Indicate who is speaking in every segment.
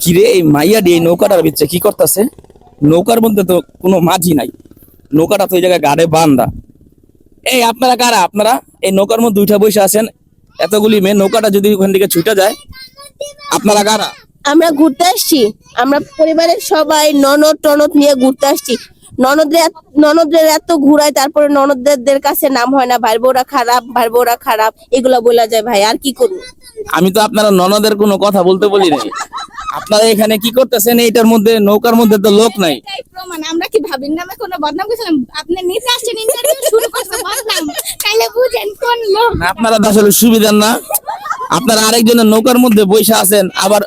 Speaker 1: কিরে এই মাইয়া দিয়ে নৌকাটার ভিতরে কি করতেছে? নৌকার মধ্যে তো কোনো মাঝি নাই। নৌকাটা তো ওই জায়গায় গাড়ে বান্দা। এই আপনারা কারা? আপনারা? এই নৌকার মধ্যে দুইটা বসে আছেন। এতগুলি মেয়ে নৌকাটা যদি ওখান থেকে ছুটে যায় আপনারা কারা?
Speaker 2: আমরা ঘুরতে আসছি। আমরা পরিবারের সবাই ননদ টনদ নিয়ে ঘুরতে আসছি। ননদের ননদের এত ঘুরায় তারপরে ননদদের কাছে নাম হয় না। ভাই বউরা খারাপ ভাই বউরা খারাপ এগুলা বলা যায় ভাই আর কি করব?
Speaker 1: আমি তো আপনারা ননদের কোনো কথা বলতে বলি নাই আপনারা এখানে কি করতেছেন? এইটার মধ্যে নৌকার মধ্যে তো লোক নাই।
Speaker 3: প্রমাণ আমরা কি ভাবির নামে কোনো বদনাম করছিলাম? আপনি নিতে আসছেন ইন্টারভিউ শুরু করছেন বদনাম। তাইলে বুঝেন কোন লোক।
Speaker 1: আপনারা তো আসলে সুবিধার না। আপনারা আরেকজনের নৌকার মধ্যে বসে আছেন। আবার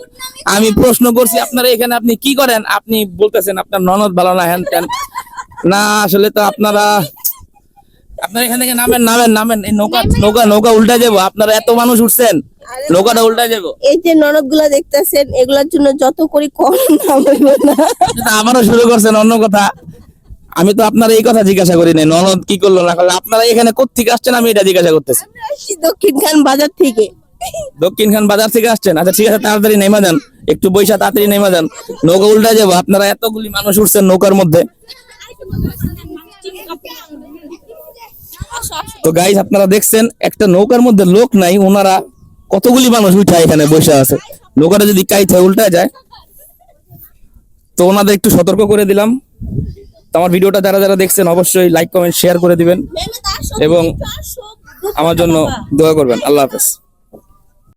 Speaker 1: আমি প্রশ্ন করছি আপনারা এখানে আপনি কি করেন? আপনি বলতেছেন আপনার ননদ ভালো না হ্যান না আসলে তো আপনারা আপনারা এখান থেকে নামেন নামেন নামেন। এই নৌকা নৌকা নৌকা উল্টা যাব। আপনারা এত মানুষ উঠছেন নৌকাটা উল্টা যাব।
Speaker 2: এই যে ননদগুলা দেখতেছেন এগুলার জন্য যত করি কম নাম হইব না।
Speaker 1: আবারও শুরু করছেন অন্য কথা। আমি তো আপনার এই কথা জিজ্ঞাসা করি নাই। ননদ কি করল না করল? আপনারা এখানে কোথেকে আসছেন? আমি এটা জিজ্ঞাসা করতেছি।
Speaker 2: দক্ষিণ খান বাজার থেকে।
Speaker 1: দক্ষিণ খান বাজার থেকে আসছেন? আচ্ছা ঠিক আছে তাড়াতাড়ি নেমা যান। একটু বৈশা তাড়াতাড়ি নেমা যান। নৌকা উল্টা যাব। আপনারা এতগুলি মানুষ উঠছেন নৌকার মধ্যে। তো গাইজ আপনারা দেখছেন একটা নৌকার মধ্যে লোক নাই ওনারা কতগুলি মানুষ উঠা এখানে বসে আছে। নৌকাটা যদি কাইতে উল্টা যায়। তো ওনাদের একটু সতর্ক করে দিলাম। তো আমার ভিডিওটা যারা যারা দেখছেন অবশ্যই লাইক কমেন্ট শেয়ার করে দিবেন। এবং আমার জন্য দোয়া করবেন। আল্লাহ হাফেজ।